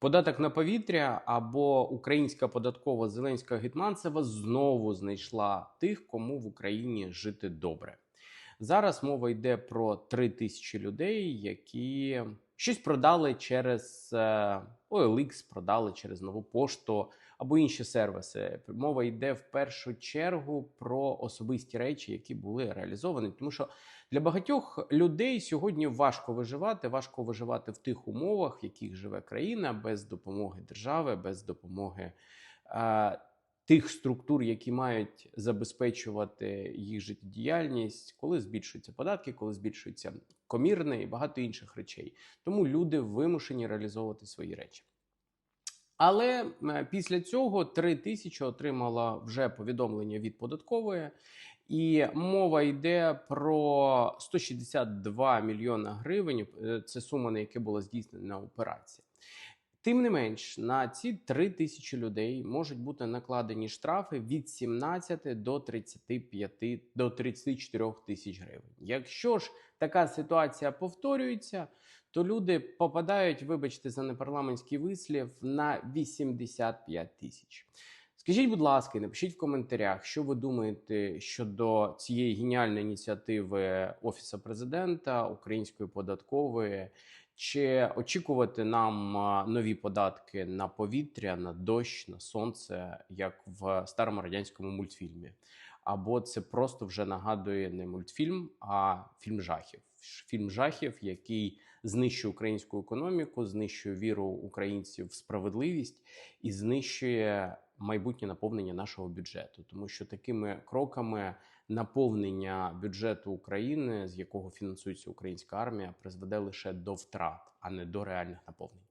Податок на повітря або українська податкова Зеленська Гетманцева знову знайшла тих, кому в Україні жити добре. Зараз мова йде про три тисячі людей, які щось продали через е, OLX, продали через нову пошту або інші сервіси. Мова йде в першу чергу про особисті речі, які були реалізовані, тому що для багатьох людей сьогодні важко виживати, важко виживати в тих умовах, в яких живе країна, без допомоги держави, без допомоги е, тих структур, які мають забезпечувати їх життєдіяльність, коли збільшуються податки, коли збільшується комірне і багато інших речей. Тому люди вимушені реалізовувати свої речі. Але після цього 3 тисячі отримала вже повідомлення від податкової, і мова йде про 162 мільйона гривень. Е, Це сума, на яке була здійснена операція. Тим не менш, на ці 3 тисячі людей можуть бути накладені штрафи від 17 до 35 до 34 тисяч гривень. Якщо ж така ситуація повторюється, то люди попадають, вибачте, за непарламентський вислів на 85 тисяч. Скажіть, будь ласка, напишіть в коментарях, що ви думаєте щодо цієї геніальної ініціативи Офісу президента, Української податкової. Чи очікувати нам нові податки на повітря, на дощ, на сонце, як в старому радянському мультфільмі? Або це просто вже нагадує не мультфільм, а фільм жахів. Фільм жахів, який знищує українську економіку, знищує віру українців в справедливість і знищує майбутнє наповнення нашого бюджету, тому що такими кроками наповнення бюджету України, з якого фінансується українська армія, призведе лише до втрат, а не до реальних наповнень.